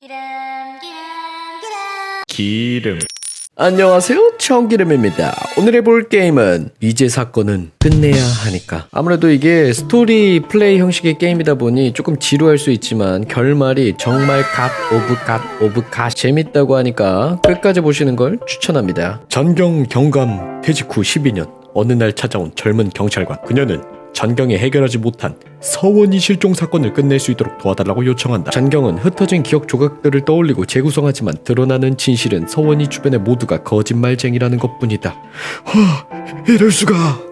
기름 기름 기름 기름. 안녕하세요. 청기름입니다. 오늘 해볼 게임은 미제 사건은 끝내야 하니까. 아무래도 이게 스토리 플레이 형식의 게임이다 보니 조금 지루할 수 있지만 결말이 정말 갓 오브 갓 오브 갓 재밌다고 하니까 끝까지 보시는 걸 추천합니다. 전경 경감 퇴직 후 12년 어느 날 찾아온 젊은 경찰관 그녀는 전경이 해결하지 못한 서원이 실종 사건을 끝낼 수 있도록 도와달라고 요청한다. 전경은 흩어진 기억 조각들을 떠올리고 재구성하지만 드러나는 진실은 서원이 주변의 모두가 거짓말쟁이라는 것뿐이다. 하, 이럴 수가.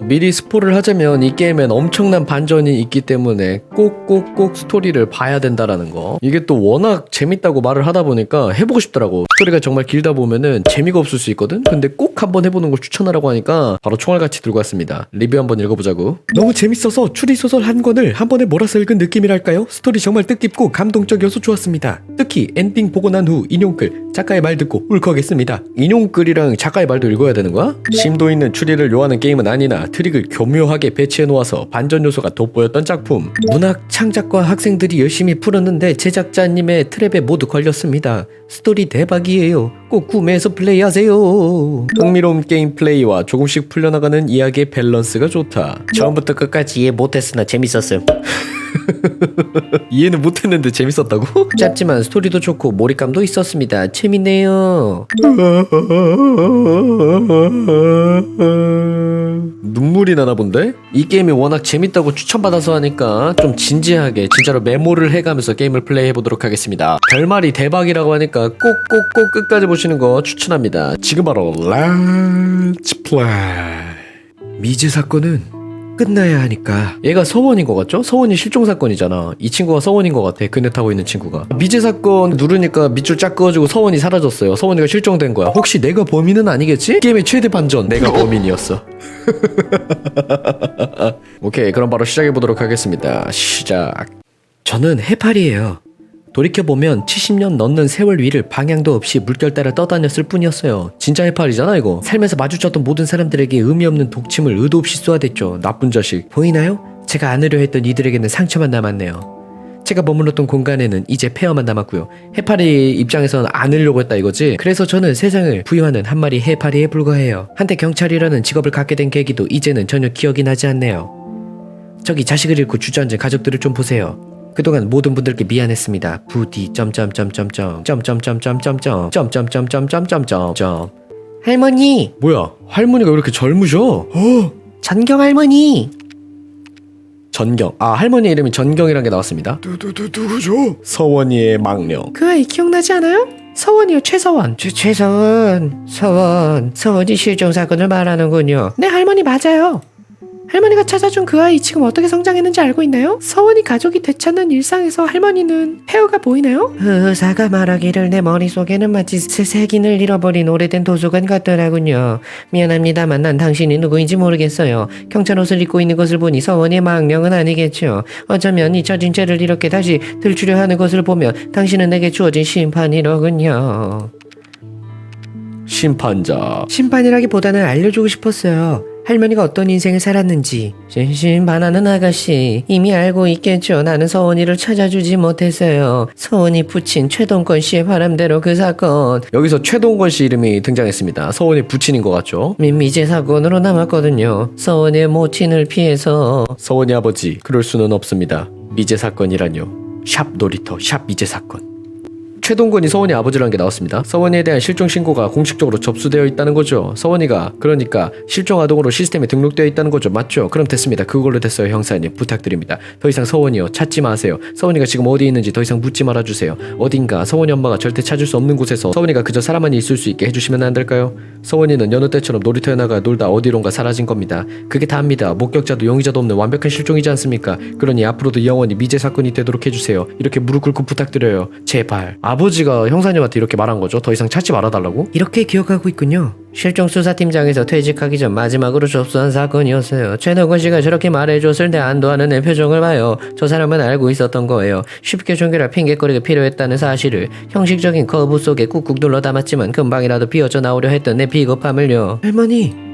미리 스포를 하자면 이 게임엔 엄청난 반전이 있기 때문에 꼭꼭꼭 스토리를 봐야 된다라는 거. 이게 또 워낙 재밌다고 말을 하다 보니까 해보고 싶더라고. 스토리가 정말 길다 보면은 재미가 없을 수 있거든. 근데 꼭 한번 해보는 걸 추천하라고 하니까 바로 총알같이 들고 왔습니다. 리뷰 한번 읽어보자고. 너무 재밌어서 추리 소설 한 권을 한 번에 몰아서 읽은 느낌이랄까요? 스토리 정말 뜻깊고 감동적이어서 좋았습니다. 특히 엔딩 보고 난 후 인용글 작가의 말 듣고 울컥했습니다. 인용글이랑 작가의 말도 읽어야 되는 거야? 심도 있는 추리를 요하는 게임은 아니나 트릭을 교묘하게 배치해 놓아서 반전 요소가 돋보였던 작품. 문학 창작과 학생들이 열심히 풀었는데 제작자님의 트랩에 모두 걸렸습니다. 스토리 대박이에요. 꼭 구매해서 플레이하세요. 흥미로운 게임 플레이와 조금씩 풀려나가는 이야기의 밸런스가 좋다. 처음부터 끝까지 이해 못했으나 재밌었음. 이해는 못했는데 재밌었다고? 짧지만 스토리도 좋고 몰입감도 있었습니다. 재밌네요. 눈물이 나나 본데? 이 게임이 워낙 재밌다고 추천받아서 하니까 좀 진지하게 진짜로 메모를 해가면서 게임을 플레이해보도록 하겠습니다. 결말이 대박이라고 하니까 꼭꼭꼭 끝까지 보시는 거 추천합니다. 지금 바로 렛츠 플레이 미즈 사건은 끝나야 하니까. 얘가 서원인 것 같죠? 서원이 실종 사건이잖아. 이 친구가 서원인 것 같아. 그네 타고 있는 친구가. 미제 사건 누르니까 밑줄 쫙 그어지고 서원이 사라졌어요. 서원이가 실종된 거야. 혹시 내가 범인은 아니겠지? 게임의 최대 반전. 내가 범인이었어. 오케이 그럼 바로 시작해 보도록 하겠습니다. 시작. 저는 해파리예요 돌이켜보면 70년 넘는 세월 위를 방향도 없이 물결 따라 떠다녔을 뿐이었어요. 진짜 해파리잖아 이거. 살면서 마주쳤던 모든 사람들에게 의미 없는 독침을 의도 없이 쏘아댔죠. 나쁜 자식. 보이나요? 제가 안으려 했던 이들에게는 상처만 남았네요. 제가 머물렀던 공간에는 이제 폐허만 남았고요. 해파리 입장에서는 안으려고 했다 이거지. 그래서 저는 세상을 부여하는 한 마리 해파리에 불과해요. 한때 경찰이라는 직업을 갖게 된 계기도 이제는 전혀 기억이 나지 않네요. 저기 자식을 잃고 주저앉은 가족들을 좀 보세요. 그동안 모든 분들께 미안했습니다. 부디 점점점점점 점점점점점점 점점점점점점점 할머니 뭐야 할머니가 왜 이렇게 젊으셔? 어 전경 할머니 전경 아 할머니 이름이 전경이란 게 나왔습니다. 누누누 누구죠? 서원이의 망령. 그 아이 기억나지 않아요? 서원이요 최서원 최, 최서원, 서원, 서원이 실종 사건을 말하는군요. 네 할머니 맞아요 할머니가 찾아준 그 아이 지금 어떻게 성장했는지 알고 있나요? 서원이 가족이 되찾는 일상에서 할머니는 폐허가 보이나요? 의사가 말하기를 내 머릿속에는 마치 새 색인을 잃어버린 오래된 도서관 같더라군요. 미안합니다만 난 당신이 누구인지 모르겠어요. 경찰 옷을 입고 있는 것을 보니 서원의 망령은 아니겠죠. 어쩌면 잊혀진 죄를 이렇게 다시 들추려 하는 것을 보면 당신은 내게 주어진 심판이로군요. 심판자. 심판이라기보다는 알려주고 싶었어요 할머니가 어떤 인생을 살았는지 심심반하는 아가씨 이미 알고 있겠죠. 나는 서원이를 찾아주지 못했어요. 서원이 붙인 최동건 씨의 바람대로 그 사건 여기서 최동건 씨 이름이 등장했습니다. 서원이 부친인 것 같죠? 민미제 사건으로 남았거든요. 서원의 모친을 피해서 서원이 아버지 그럴 수는 없습니다. 미제 사건이라뇨. 샵 놀이터 샵 미제 사건. 최동건이 서원이 아버지라는 게 나왔습니다. 서원이에 대한 실종 신고가 공식적으로 접수되어 있다는 거죠. 서원이가 그러니까 실종 아동으로 시스템에 등록되어 있다는 거죠. 맞죠? 그럼 됐습니다. 그걸로 됐어요, 형사님. 부탁드립니다. 더 이상 서원이요 찾지 마세요. 서원이가 지금 어디 있는지 더 이상 묻지 말아 주세요. 어딘가 서원이 엄마가 절대 찾을 수 없는 곳에서 서원이가 그저 사람만이 있을 수 있게 해 주시면 안 될까요? 서원이는 여느 때처럼 놀이터에 나가 놀다 어디론가 사라진 겁니다. 그게 다입니다. 목격자도 용의자도 없는 완벽한 실종이지 않습니까? 그러니 앞으로도 영원히 미제 사건이 되도록 해 주세요. 이렇게 무릎 꿇고 부탁드려요. 제발. 아 버지가 형사님한테 이렇게 말한 거죠. 더 이상 찾지 말아달라고? 이렇게 기억하고 있군요 실종 수사팀장에서 퇴직하기 전 마지막으로 접수한 사건이었어요. 최동건 씨가 저렇게 말해줬을 때 안도하는 내 표정을 봐요. 저 사람은 알고 있었던 거예요. 쉽게 종결할 핑계거리가 필요했다는 사실을 형식적인 거부 속에 꾹꾹 눌러 담았지만 금방이라도 비어져 나오려 했던 내 비겁함을요. 할머니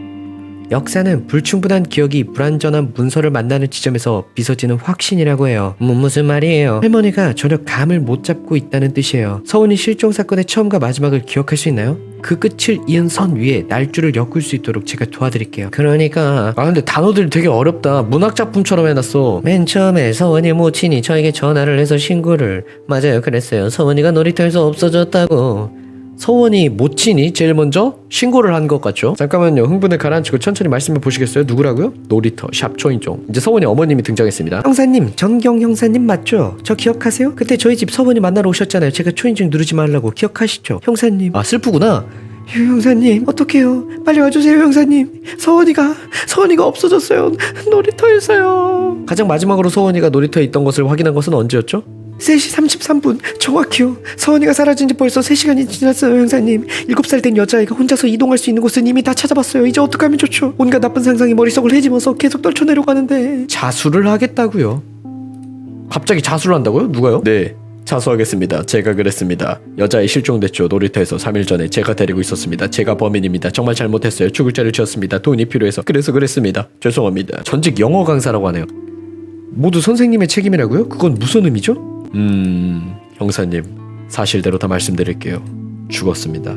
역사는 불충분한 기억이 불완전한 문서를 만나는 지점에서 빚어지는 확신이라고 해요. 뭐 무슨 말이에요? 할머니가 전혀 감을 못 잡고 있다는 뜻이에요. 서훈이 실종 사건의 처음과 마지막을 기억할 수 있나요? 그 끝을 이은 선 위에 날줄을 엮을 수 있도록 제가 도와드릴게요. 그러니까 아 근데 단어들이 되게 어렵다 문학 작품처럼 해놨어 맨 처음에 서원이 모친이 저에게 전화를 해서 신고를 맞아요 그랬어요 서원이가 놀이터에서 없어졌다고 서원이 모친이 제일 먼저 신고를 한 것 같죠? 잠깐만요. 흥분을 가라앉히고 천천히 말씀해 보시겠어요? 누구라고요? 놀이터 샵 초인종. 이제 서원이 어머님이 등장했습니다. 형사님 전경 형사님 맞죠? 저 기억하세요? 그때 저희 집 서원이 만나러 오셨잖아요 제가 초인종 누르지 말라고 기억하시죠? 형사님 아 슬프구나. 형사님 어떡해요 빨리 와주세요 형사님 서원이가 서원이가 없어졌어요 놀이터에서요 가장 마지막으로 서원이가 놀이터에 있던 것을 확인한 것은 언제였죠? 3시 33분 정확히요 서원이가 사라진 지 벌써 3시간이 지났어요 형사님 7살 된 여자아이가 혼자서 이동할 수 있는 곳은 이미 다 찾아봤어요 이제 어떡하면 좋죠 온갖 나쁜 상상이 머릿속을 헤집어서 계속 떨쳐내려가는데 자수를 하겠다고요. 갑자기 자수를 한다고요? 누가요? 네. 자수하겠습니다. 제가 그랬습니다. 여자애 실종됐죠. 놀이터에서 3일 전에 제가 데리고 있었습니다. 제가 범인입니다. 정말 잘못했어요. 죽을 죄를 지었습니다. 돈이 필요해서 그래서 그랬습니다. 죄송합니다. 전직 영어 강사라고 하네요. 모두 선생님의 책임이라고요? 그건 무슨 의미죠? 음... 형사님 사실대로 다 말씀드릴게요. 죽었습니다.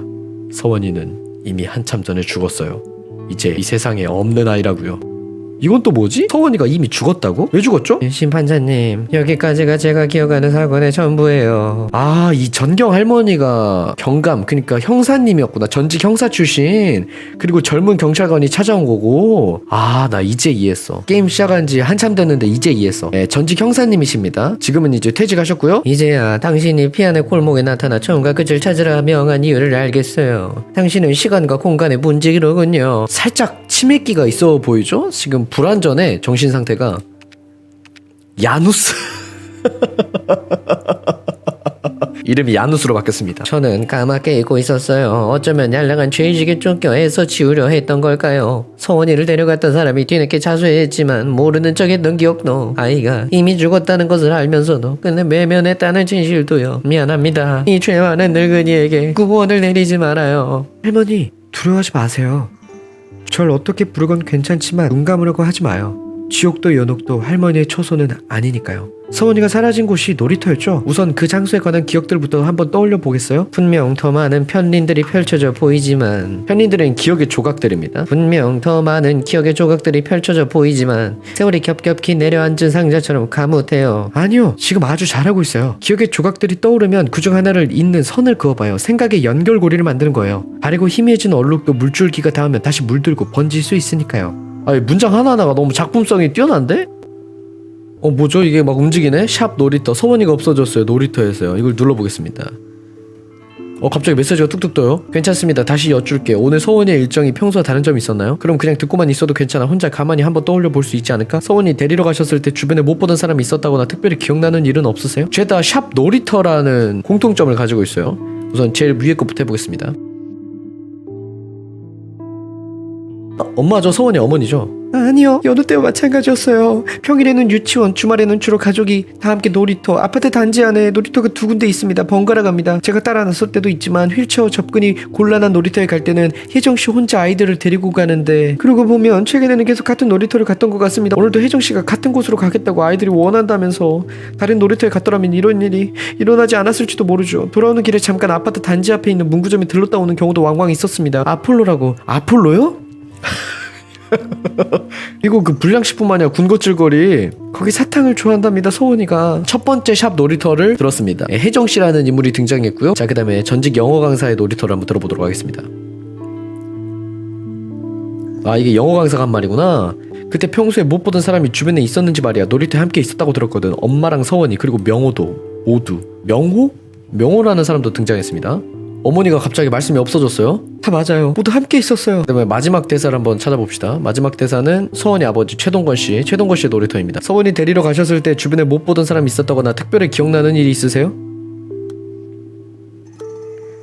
서원이는 이미 한참 전에 죽었어요. 이제 이 세상에 없는 아이라고요. 이건 또 뭐지? 서원이가 이미 죽었다고? 왜 죽었죠? 심판자님 여기까지가 제가 기억하는 사건의 전부예요 아, 이 전경 할머니가 경감, 그러니까 형사님이었구나. 전직 형사 출신. 그리고 젊은 경찰관이 찾아온 거고. 아, 나 이제 이해했어. 게임 시작한 지 한참 됐는데 이제 이해했어. 네, 전직 형사님이십니다. 지금은 이제 퇴직하셨고요. 이제야 당신이 피안의 골목에 나타나 처음과 끝을 찾으라 명한 이유를 알겠어요 당신은 시간과 공간의 문지기로군요 살짝 치매기가 있어 보이죠? 지금 불안전해, 정신 상태가. 야누스. 이름이 야누스로 바뀌었습니다. 저는 까맣게 잊고 있었어요. 어쩌면 얄랑한 죄의식에 쫓겨 애써 지우려 했던 걸까요? 서원이를 데려갔던 사람이 뒤늦게 자수했지만 모르는 척했던 기억도 아이가 이미 죽었다는 것을 알면서도 끝내 외면했다는 진실도요. 미안합니다. 이 죄 많은 늙은이에게 구원을 내리지 말아요. 할머니 두려워하지 마세요 절 어떻게 부르건 괜찮지만 눈 감으려고 하지 마요. 지옥도 연옥도 할머니의 초소는 아니니까요 서원이가 사라진 곳이 놀이터였죠 우선 그 장소에 관한 기억들부터 한번 떠올려 보겠어요? 분명 더 많은 편린들이 펼쳐져 보이지만 현인들은 기억의 조각들입니다. 분명 더 많은 기억의 조각들이 펼쳐져 보이지만 세월이 겹겹이 내려앉은 상자처럼 가뭇해요. 아니요 지금 아주 잘하고 있어요 기억의 조각들이 떠오르면 그중 하나를 잇는 선을 그어봐요 생각의 연결고리를 만드는 거예요 바르고 희미해진 얼룩도 물줄기가 닿으면 다시 물들고 번질 수 있으니까요 아니 문장 하나하나가 너무 작품성이 뛰어난데? 어 뭐죠? 이게 막 움직이네? 샵 놀이터. 서원이가 없어졌어요. 놀이터에서요. 이걸 눌러보겠습니다. 어 갑자기 메시지가 뚝뚝 떠요? 괜찮습니다. 다시 여쭐게 오늘 서원이의 일정이 평소와 다른 점이 있었나요? 그럼 그냥 듣고만 있어도 괜찮아. 혼자 가만히 한번 떠올려 볼 수 있지 않을까? 서원이 데리러 가셨을 때 주변에 못 보던 사람이 있었다거나 특별히 기억나는 일은 없으세요? 죄다 샵 놀이터라는 공통점을 가지고 있어요. 우선 제일 위에 것부터 해보겠습니다. 아, 엄마 저 서원이 어머니죠? 아니요 여느 때와 마찬가지였어요. 평일에는 유치원 주말에는 주로 가족이 다 함께 놀이터 아파트 단지 안에 놀이터가 두 군데 있습니다. 번갈아 갑니다. 제가 따라 나설 때도 있지만 휠체어 접근이 곤란한 놀이터에 갈 때는 혜정 씨 혼자 아이들을 데리고 가는데 그러고 보면 최근에는 계속 같은 놀이터를 갔던 것 같습니다. 오늘도 혜정 씨가 같은 곳으로 가겠다고 아이들이 원한다면서 다른 놀이터에 갔더라면 이런 일이 일어나지 않았을지도 모르죠. 돌아오는 길에 잠깐 아파트 단지 앞에 있는 문구점에 들렀다 오는 경우도 왕왕 있었습니다. 아폴로라고? 아폴로요? 이거 그 불량식품 마냥 군것질거리. 거기 사탕을 좋아한답니다 소원이가. 첫 번째 샵 놀이터를 들었습니다. 예, 혜정 씨라는 인물이 등장했고요. 자 그 다음에 전직 영어 강사의 놀이터를 한번 들어보도록 하겠습니다. 아 이게 영어 강사가 한 말이구나. 그때 평소에 못 보던 사람이 주변에 있었는지 말이야. 놀이터에 함께 있었다고 들었거든. 엄마랑 서원이 그리고 명호도 모두. 명호? 명호라는 사람도 등장했습니다 어머니가 갑자기 말씀이 없어졌어요 다 맞아요 모두 함께 있었어요 그다음에 마지막 대사를 한번 찾아봅시다. 마지막 대사는 서원이 아버지 최동건 씨, 최동건 씨의 놀이터입니다. 서원이 데리러 가셨을 때 주변에 못 보던 사람이 있었다거나 특별히 기억나는 일이 있으세요?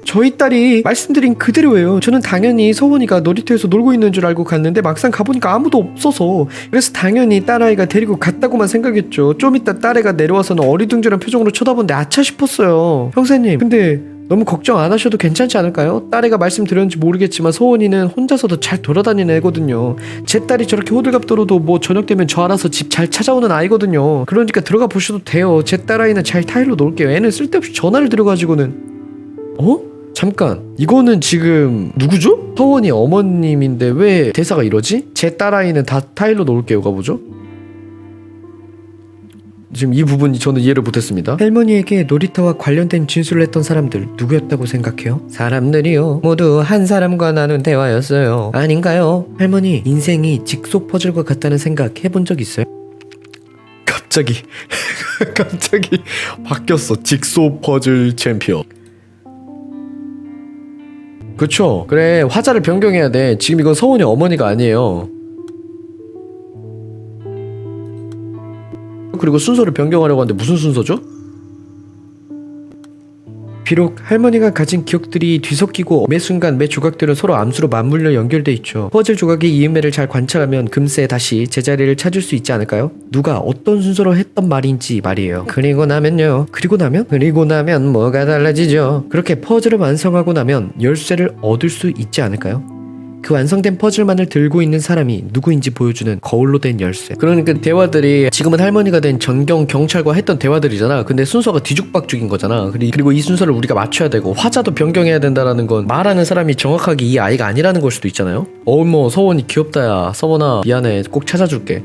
저희 딸이 말씀드린 그대로예요. 저는 당연히 서원이가 놀이터에서 놀고 있는 줄 알고 갔는데 막상 가보니까 아무도 없어서 그래서 당연히 딸아이가 데리고 갔다고만 생각했죠. 좀 이따 딸애가 내려와서는 어리둥절한 표정으로 쳐다보는데 아차 싶었어요. 형사님, 근데 너무 걱정 안 하셔도 괜찮지 않을까요? 딸애가 말씀드렸는지 모르겠지만 서원이는 혼자서도 잘 돌아다니는 애거든요. 제 딸이 저렇게 호들갑 떨어도 뭐 저녁 되면 저 알아서 집 잘 찾아오는 아이거든요. 그러니까 들어가 보셔도 돼요. 제 딸아이는 잘 타일로 놀게요. 애는 쓸데없이 전화를 들어가지고는 어? 잠깐 이거는 지금 누구죠? 서원이 어머님인데 왜 대사가 이러지? 제 딸아이는 다 타일로 놀게요가 뭐죠? 지금 이 부분이 저는 이해를 못했습니다. 할머니에게 놀이터와 관련된 진술을 했던 사람들 누구였다고 생각해요? 사람들이요. 모두 한 사람과 나눈 대화였어요. 아닌가요? 할머니 인생이 직소 퍼즐과 같다는 생각 해본 적 있어요? 갑자기 갑자기 바뀌었어 직소 퍼즐 챔피언 그쵸 그래 화자를 변경해야 돼 지금 이건 서원이 어머니가 아니에요 그리고 순서를 변경하려고 하는데 무슨 순서죠? 비록 할머니가 가진 기억들이 뒤섞이고 매 순간 매 조각들은 서로 암수로 맞물려 연결돼 있죠. 퍼즐 조각의 이음매를 잘 관찰하면 금세 다시 제자리를 찾을 수 있지 않을까요? 누가 어떤 순서로 했던 말인지 말이에요. 그리고 나면요. 그리고 나면? 그리고 나면 뭐가 달라지죠. 그렇게 퍼즐을 완성하고 나면 열쇠를 얻을 수 있지 않을까요? 그 완성된 퍼즐만을 들고 있는 사람이 누구인지 보여주는 거울로 된 열쇠. 그러니까 대화들이 지금은 할머니가 된 전경 경찰과 했던 대화들이잖아. 근데 순서가 뒤죽박죽인 거잖아. 그리- 그리고 이 순서를 우리가 맞춰야 되고 화자도 변경해야 된다라는 건 말하는 사람이 정확하게 이 아이가 아니라는 걸 수도 있잖아요. 어머 서원이 귀엽다야. 서원아 미안해. 꼭 찾아줄게.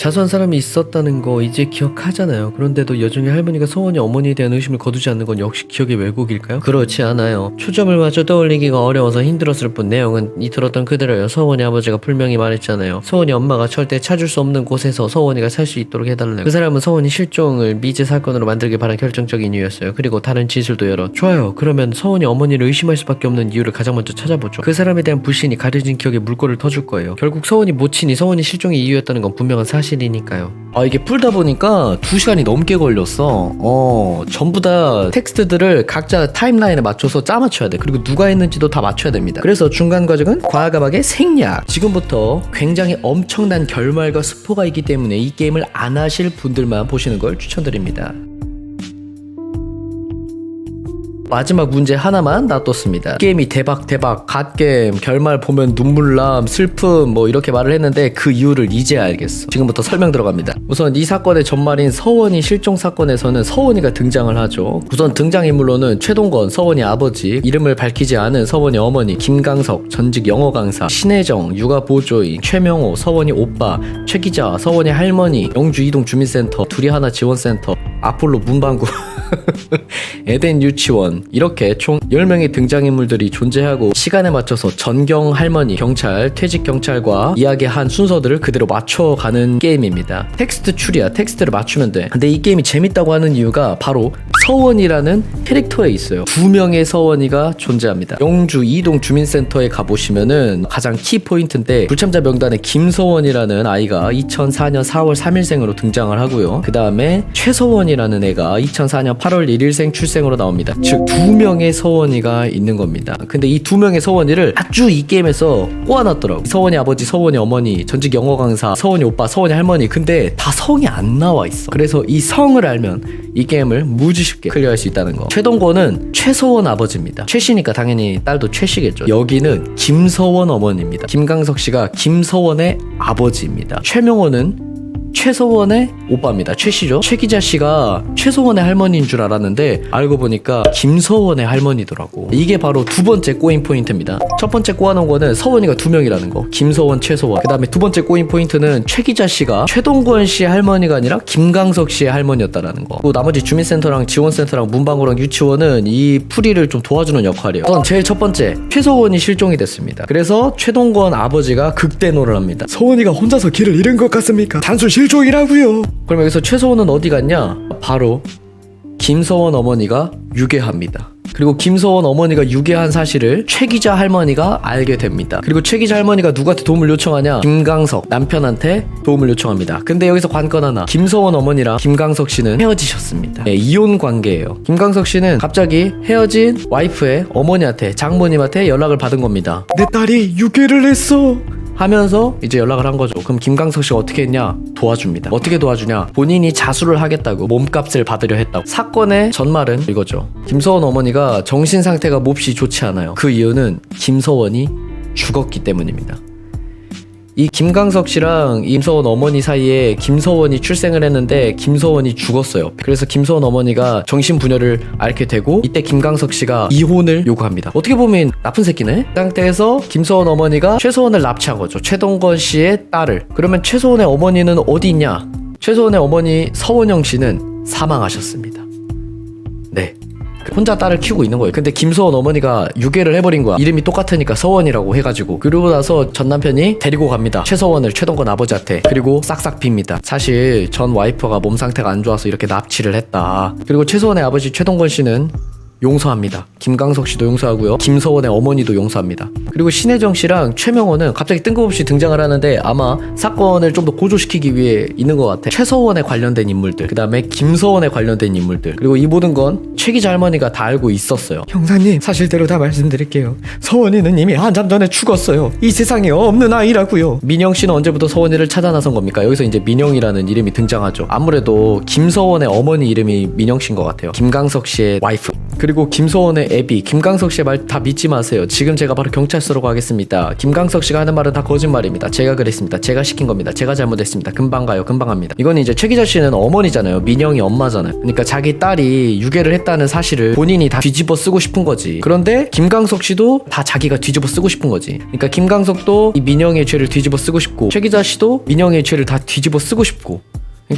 자수한 사람이 있었다는 거 이제 기억하잖아요. 그런데도 여전히 할머니가 서원이 어머니에 대한 의심을 거두지 않는 건 역시 기억의 왜곡일까요? 그렇지 않아요. 초점을 맞춰 떠올리기가 어려워서 힘들었을 뿐 내용은 이 들었던 그대로요. 서원이 아버지가 분명히 말했잖아요. 서원이 엄마가 절대 찾을 수 없는 곳에서 서원이가 살 수 있도록 해달라고. 그 사람은 서원이 실종을 미제 사건으로 만들길 바란 결정적인 이유였어요. 그리고 다른 진술도 여러. 좋아요. 그러면 서원이 어머니를 의심할 수밖에 없는 이유를 가장 먼저 찾아보죠. 그 사람에 대한 불신이 가려진 기억에 물꼬를 터줄 거예요. 결국 서원이 모친이 서원이 실종의 이유였다는 건 분명한 사실 이니까요. 아 이게 풀다 보니까 두 시간이 넘게 걸렸어. 어 전부 다 텍스트들을 각자 타임라인에 맞춰서 짜 맞춰야 돼. 그리고 누가 했는지도 다 맞춰야 됩니다. 그래서 중간 과정은 과감하게 생략. 지금부터 굉장히 엄청난 결말과 스포가 있기 때문에 이 게임을 안 하실 분들만 보시는 걸 추천드립니다. 마지막 문제 하나만 놔뒀습니다. 게임이 대박 대박 갓게임 결말 보면 눈물남 슬픔 뭐 이렇게 말을 했는데 그 이유를 이제 알겠어. 지금부터 설명 들어갑니다. 우선 이 사건의 전말인 서원이 실종 사건에서는 서원이가 등장을 하죠. 우선 등장인물로는 최동건 서원이 아버지 이름을 밝히지 않은 서원이 어머니 김강석 전직 영어 강사 신혜정 육아 보조인 최명호 서원이 오빠 최 기자 서원이 할머니 영주 이동 주민센터 둘이 하나 지원센터 아폴로 문방구 에덴 유치원 이렇게 총 10명의 등장인물들이 존재하고 시간에 맞춰서 전경 할머니 경찰 퇴직 경찰과 이야기한 순서들을 그대로 맞춰가는 게임입니다. 텍스트 추리야. 텍스트를 맞추면 돼. 근데 이 게임이 재밌다고 하는 이유가 바로 서원이라는 캐릭터에 있어요. 두 명의 서원이가 존재합니다. 영주 이동 주민센터에 가보시면은 가장 키 포인트인데 불참자 명단에 김서원이라는 아이가 2004년 4월 3일생으로 등장을 하고요. 그 다음에 최서원이라는 애가 2004년 8월 1일생 출생으로 나옵니다. 즉두 명의 서원이가 있는 겁니다. 근데 이 두 명의 서원이를 아주 이 게임에서 꼬아놨더라고. 서원이 아버지 서원이 어머니 전직 영어 강사 서원이 오빠 서원이 할머니. 근데 다 성이 안 나와 있어. 그래서 이 성을 알면 이 게임을 무지 쉽게 클리어할 수 있다는 거. 최동권은 최서원 아버지입니다. 최씨니까 당연히 딸도 최씨겠죠. 여기는 김서원 어머니입니다. 김강석 씨가 김서원의 아버지입니다. 최명호는 최서원의 오빠입니다. 최 씨죠. 최 기자 씨가 최서원의 할머니인 줄 알았는데 알고 보니까 김서원의 할머니더라고. 이게 바로 두 번째 꼬인 포인트입니다. 첫 번째 꼬아놓은 거는 서원이가 두 명이라는 거. 김서원, 최서원. 그 다음에 두 번째 꼬인 포인트는 최 기자 씨가 최동권 씨의 할머니가 아니라 김강석 씨의 할머니였다라는 거. 그리고 나머지 주민센터랑 지원센터랑 문방구랑 유치원은 이 풀이를 좀 도와주는 역할이에요. 우선 제일 첫 번째 최서원이 실종이 됐습니다. 그래서 최동권 아버지가 극대노를 합니다. 서원이가 혼자서 길을 잃은 것 같습니까? 단순 실 종이라고요. 그럼 여기서 최서원은 어디 갔냐? 바로 김서원 어머니가 유괴합니다. 그리고 김서원 어머니가 유괴한 사실을 최 기자 할머니가 알게 됩니다. 그리고 최 기자 할머니가 누구한테 도움을 요청하냐? 김강석 남편한테 도움을 요청합니다. 근데 여기서 관건 하나. 김서원 어머니랑 김강석 씨는 헤어지셨습니다. 네, 이혼 관계예요. 김강석 씨는 갑자기 헤어진 와이프의 어머니한테 장모님한테 연락을 받은 겁니다. 내 딸이 유괴를 했어. 하면서 이제 연락을 한 거죠. 그럼 김강석 씨가 어떻게 했냐? 도와줍니다. 어떻게 도와주냐? 본인이 자수를 하겠다고 몸값을 받으려 했다고. 사건의 전말은 이거죠. 김서원 어머니가 정신 상태가 몹시 좋지 않아요. 그 이유는 김서원이 죽었기 때문입니다. 이 김강석 씨랑 임서원 어머니 사이에 김서원이 출생을 했는데 김서원이 죽었어요. 그래서 김서원 어머니가 정신분열을 앓게 되고 이때 김강석 씨가 이혼을 요구합니다. 어떻게 보면 나쁜 새끼네. 그 상태에서 김서원 어머니가 최서원을 납치한 거죠. 최동건 씨의 딸을. 그러면 최서원의 어머니는 어디 있냐? 최서원의 어머니 서원영 씨는 사망하셨습니다. 네. 혼자 딸을 키우고 있는 거예요. 근데 김서원 어머니가 유괴를 해버린 거야. 이름이 똑같으니까 서원이라고 해가지고. 그러고 나서 전 남편이 데리고 갑니다. 최서원을 최동건 아버지한테. 그리고 싹싹 빕니다. 사실 전 와이프가 몸 상태가 안 좋아서 이렇게 납치를 했다. 그리고 최서원의 아버지 최동건 씨는 용서합니다. 김강석 씨도 용서하고요. 김서원의 어머니도 용서합니다. 그리고 신혜정 씨랑 최명호는 갑자기 뜬금없이 등장을 하는데 아마 사건을 좀 더 고조시키기 위해 있는 것 같아. 최서원에 관련된 인물들, 그 다음에 김서원에 관련된 인물들, 그리고 이 모든 건 최 기자 할머니가 다 알고 있었어요. 형사님 사실대로 다 말씀드릴게요. 서원이는 이미 한참 전에 죽었어요. 이 세상에 없는 아이라고요. 민영 씨는 언제부터 서원이를 찾아 나선 겁니까? 여기서 이제 민영이라는 이름이 등장하죠. 아무래도 김서원의 어머니 이름이 민영 씨인 것 같아요. 김강석 씨의 와이프. 그리고 김서원의 애비, 김강석 씨의 말 다 믿지 마세요. 지금 제가 바로 경찰서로 가겠습니다. 김강석 씨가 하는 말은 다 거짓말입니다. 제가 그랬습니다. 제가 시킨 겁니다. 제가 잘못했습니다. 금방 가요. 금방 갑니다. 이건 이제 최 기자 씨는 어머니잖아요. 민영이 엄마잖아요. 그러니까 자기 딸이 유괴를 했다는 사실을 본인이 다 뒤집어 쓰고 싶은 거지. 그런데 김강석 씨도 다 자기가 뒤집어 쓰고 싶은 거지. 그러니까 김강석도 이 민영의 죄를 뒤집어 쓰고 싶고 최 기자 씨도 민영의 죄를 다 뒤집어 쓰고 싶고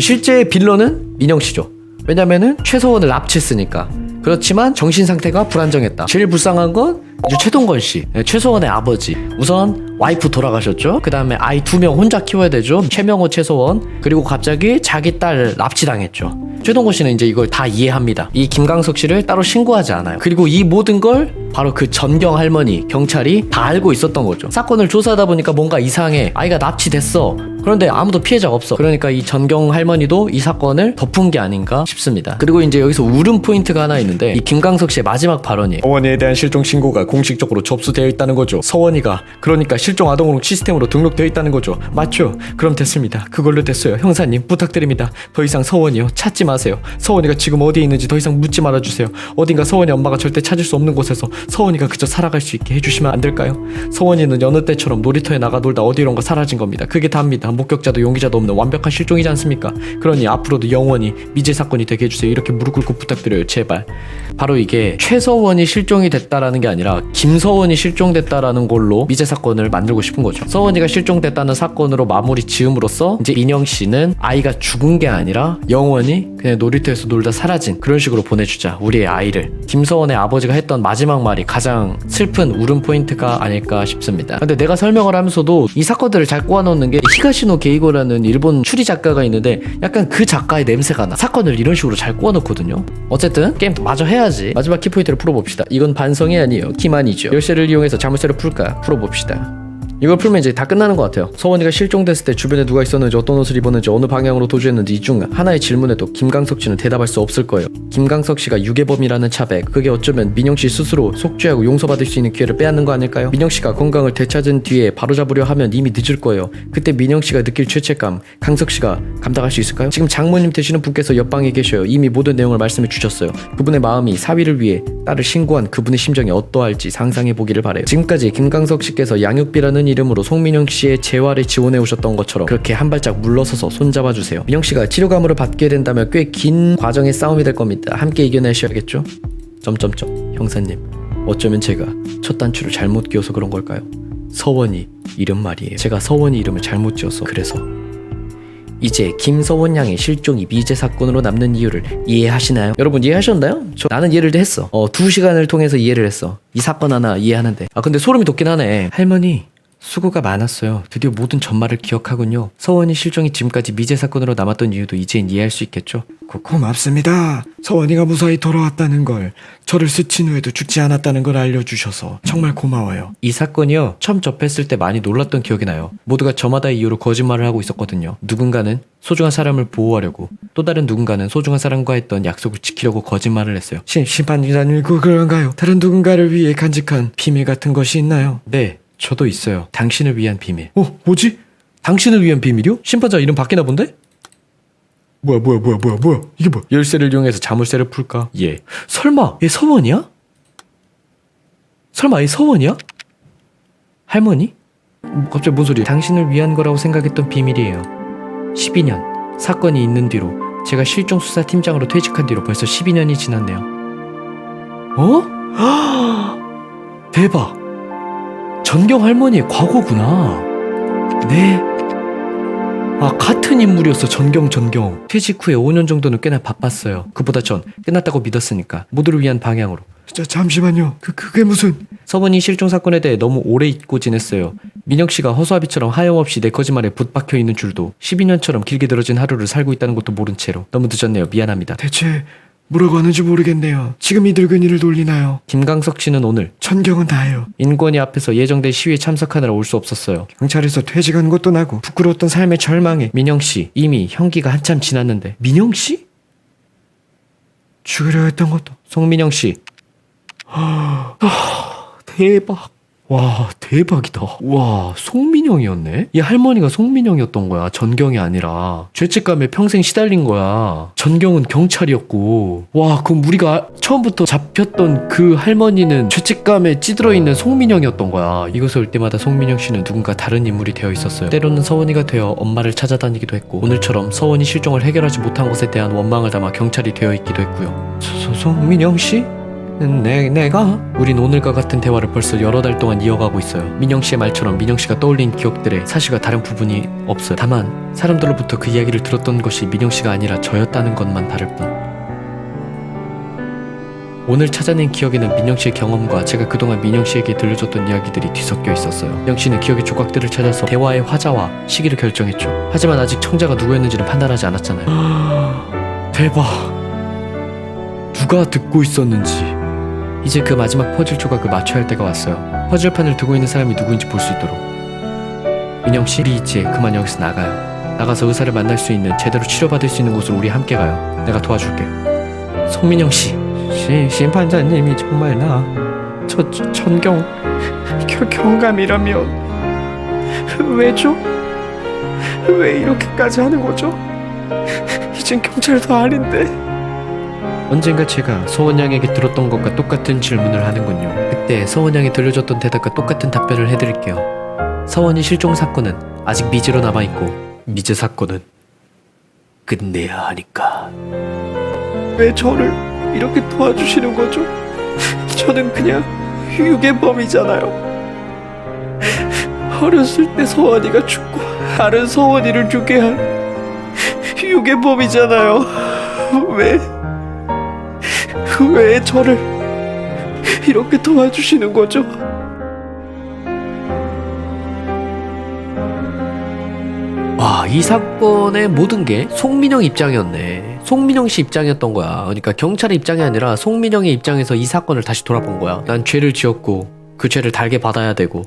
실제 빌런은 민영 씨죠. 왜냐면은 최서원을 납치했으니까. 그렇지만 정신 상태가 불안정했다. 제일 불쌍한 건 이제 최동건 씨, 네, 최서원의 아버지. 우선 와이프 돌아가셨죠. 그 다음에 아이 두 명 혼자 키워야 되죠. 최명호, 최서원. 그리고 갑자기 자기 딸 납치당했죠. 최동건 씨는 이제 이걸 다 이해합니다. 이 김강석 씨를 따로 신고하지 않아요. 그리고 이 모든 걸 바로 그 전경 할머니, 경찰이 다 알고 있었던 거죠. 사건을 조사하다 보니까 뭔가 이상해. 아이가 납치됐어. 그런데 아무도 피해자가 없어. 그러니까 이 전경 할머니도 이 사건을 덮은 게 아닌가 싶습니다. 그리고 이제 여기서 울음 포인트가 하나 있는데 이 김강석 씨의 마지막 발언이 서원이에 대한 실종 신고가 공식적으로 접수되어 있다는 거죠. 서원이가 그러니까 실종 아동으로 시스템으로 등록되어 있다는 거죠. 맞죠? 그럼 됐습니다. 그걸로 됐어요. 형사님 부탁드립니다. 더 이상 서원이요 찾지 마 세요. 서원이가 지금 어디에 있는지 더 이상 묻지 말아주세요. 어딘가 서원이 엄마가 절대 찾을 수 없는 곳에서 서원이가 그저 살아갈 수 있게 해주시면 안 될까요? 서원이는 여느 때처럼 놀이터에 나가 놀다 어디론가 사라진 겁니다. 그게 다입니다. 목격자도 용기자도 없는 완벽한 실종이지 않습니까? 그러니 앞으로도 영원히 미제 사건이 되게 해주세요. 이렇게 무릎 꿇고 부탁드려요. 제발. 바로 이게 최서원이 실종이 됐다라는 게 아니라 김서원이 실종됐다라는 걸로 미제 사건을 만들고 싶은 거죠. 서원이가 실종됐다는 사건으로 마무리 지음으로써 이제 인영 씨는 아이가 죽은 게 아니라 영원히 그냥 놀이터에서 놀다 사라진 그런 식으로 보내주자 우리의 아이를. 김서원의 아버지가 했던 마지막 말이 가장 슬픈 울음 포인트가 아닐까 싶습니다. 근데 내가 설명을 하면서도 이 사건들을 잘 꼬아놓는 게 히가시노 게이고라는 일본 추리 작가가 있는데 약간 그 작가의 냄새가 나. 사건을 이런 식으로 잘 꼬아놓거든요. 어쨌든 게임 마저 해야지. 마지막 키포인트를 풀어봅시다. 이건 반성이 아니에요. 기만이죠. 열쇠를 이용해서 자물쇠를 풀까? 풀어봅시다. 이걸 풀면 이제 다 끝나는 것 같아요. 서원이가 실종됐을 때 주변에 누가 있었는지 어떤 옷을 입었는지 어느 방향으로 도주했는지 이 중 하나의 질문에도 김강석 씨는 대답할 수 없을 거예요. 김강석 씨가 유괴범이라는 차백 그게 어쩌면 민영 씨 스스로 속죄하고 용서받을 수 있는 기회를 빼앗는 거 아닐까요? 민영 씨가 건강을 되찾은 뒤에 바로잡으려 하면 이미 늦을 거예요. 그때 민영 씨가 느낄 죄책감 강석 씨가 감당할 수 있을까요? 지금 장모님 되시는 분께서 옆방에 계셔요. 이미 모든 내용을 말씀해 주셨어요. 그분의 마음이 사위를 위해 딸을 신고한 그분의 심정이 어떠할지 상상해 보기를 바래요. 지금까지 김강석 씨께서 양육비라는 이름으로 송민영 씨의 재활에 지원해 오셨던 것처럼 그렇게 한 발짝 물러서서 손잡아 주세요. 민영 씨가 치료감으로 받게 된다면 꽤 긴 과정의 싸움이 될 겁니다. 함께 이겨내셔야겠죠? 점점점 형사님 어쩌면 제가 첫 단추를 잘못 끼워서 그런 걸까요? 서원이 이름 말이에요. 제가 서원이 이름을 잘못 지어서 그래서 이제 김서원 양의 실종이 미제 사건으로 남는 이유를 이해하시나요? 여러분 이해하셨나요? 저 나는 이해를 했어. 어, 두 시간을 통해서 이해를 했어. 이 사건 하나 이해하는데. 아 근데 소름이 돋긴 하네. 할머니 수고가 많았어요. 드디어 모든 전말을 기억하군요. 서원이 실종이 지금까지 미제 사건으로 남았던 이유도 이젠 이해할 수 있겠죠? 고, 고맙습니다. 서원이가 무사히 돌아왔다는 걸, 저를 스친 후에도 죽지 않았다는 걸 알려주셔서 정말 고마워요. 이 사건이요 처음 접했을 때 많이 놀랐던 기억이 나요 모두가 저마다의 이유로 거짓말을 하고 있었거든요 누군가는 소중한 사람을 보호하려고 또 다른 누군가는 소중한 사람과 했던 약속을 지키려고 거짓말을 했어요 심, 심판기자님, 그, 그런가요? 다른 누군가를 위해 간직한 비밀 같은 것이 있나요? 네 저도 있어요. 당신을 위한 비밀. 어, 뭐지? 당신을 위한 비밀이요? 심판자 이름 바뀌나 본데? 뭐야, 뭐야, 뭐야, 뭐야, 뭐야? 이게 뭐야? 열쇠를 이용해서 자물쇠를 풀까? 예. 설마 얘 서원이야? 설마 얘 서원이야? 할머니? 뭐, 갑자기 뭔 소리야? 당신을 위한 거라고 생각했던 비밀이에요. 12년. 사건이 있는 뒤로 제가 실종 수사 팀장으로 퇴직한 뒤로 벌써 12년이 지났네요. 어? 대박. 전경 할머니의 과거구나. 네. 아, 같은 인물이었어, 전경, 전경. 퇴직 후에 5년 정도는 꽤나 바빴어요. 그보다 전 끝났다고 믿었으니까. 모두를 위한 방향으로. 자, 잠시만요. 그 그게 무슨 서번이 실종 사건에 대해 너무 오래 잊고 지냈어요. 민혁 씨가 허수아비처럼 하염없이 내 거짓말에 붙박혀 있는 줄도 12년처럼 길게 들어진 하루를 살고 있다는 것도 모른 채로 너무 늦었네요. 미안합니다. 대체 뭐라고 하는지 모르겠네요. 지금 이 늙은이를 놀리나요? 김강석 씨는 오늘 전경은 나예요. 인권위 앞에서 예정된 시위에 참석하느라 올 수 없었어요. 경찰에서 퇴직한 것도 나고 부끄러웠던 삶의 절망에 민영 씨 이미 형기가 한참 지났는데 민영 씨? 죽으려 했던 것도 송민영 씨. 아, 대박. 와 대박이다. 와 송민영이었네. 이 할머니가 송민영이었던 거야. 전경이 아니라 죄책감에 평생 시달린 거야. 전경은 경찰이었고. 와 그럼 우리가 처음부터 잡혔던 그 할머니는 죄책감에 찌들어 있는 송민영이었던 거야. 이곳에 올 때마다 송민영 씨는 누군가 다른 인물이 되어 있었어요. 때로는 서원이가 되어 엄마를 찾아다니기도 했고 오늘처럼 서원이 실종을 해결하지 못한 것에 대한 원망을 담아 경찰이 되어 있기도 했고요. 송민영 씨? 내, 내가? 우린 오늘과 같은 대화를 벌써 여러 달 동안 이어가고 있어요. 민영 씨의 말처럼 민영 씨가 떠올린 기억들에 사실과 다른 부분이 없어요. 다만 사람들로부터 그 이야기를 들었던 것이 민영 씨가 아니라 저였다는 것만 다를 뿐. 오늘 찾아낸 기억에는 민영 씨의 경험과 제가 그동안 민영 씨에게 들려줬던 이야기들이 뒤섞여 있었어요. 민영 씨는 기억의 조각들을 찾아서 대화의 화자와 시기를 결정했죠. 하지만 아직 청자가 누구였는지는 판단하지 않았잖아요. 대박. 누가 듣고 있었는지. 이제 그 마지막 퍼즐 조각을 맞춰야 할 때가 왔어요. 퍼즐판을 두고 있는 사람이 누구인지 볼 수 있도록. 민영 씨, 우리 이제 그만 여기서 나가요. 나가서 의사를 만날 수 있는 제대로 치료받을 수 있는 곳으로 우리 함께 가요. 내가 도와줄게. 송민영 씨, 시, 심판자님이 정말 나, 저, 저 전경 겨, 경감이라면 왜죠? 왜 이렇게까지 하는 거죠? 이젠 경찰도 아닌데 언젠가 제가 서원 양에게 들었던 것과 똑같은 질문을 하는군요. 그때 서원 양이 들려줬던 대답과 똑같은 답변을 해드릴게요. 서원이 실종 사건은 아직 미제로 남아있고 미제 사건은 끝내야 하니까. 왜 저를 이렇게 도와주시는 거죠? 저는 그냥 유괴범이잖아요. 어렸을 때 서원이가 죽고 다른 서원이를 죽게 한 유괴범이잖아요. 왜? 왜 저를 이렇게 도와주시는 거죠? 와, 이 사건의 모든 게 송민영 입장이었네. 송민영 씨 입장이었던 거야. 그러니까 경찰의 입장이 아니라 송민영의 입장에서 이 사건을 다시 돌아본 거야. 난 죄를 지었고 그 죄를 달게 받아야 되고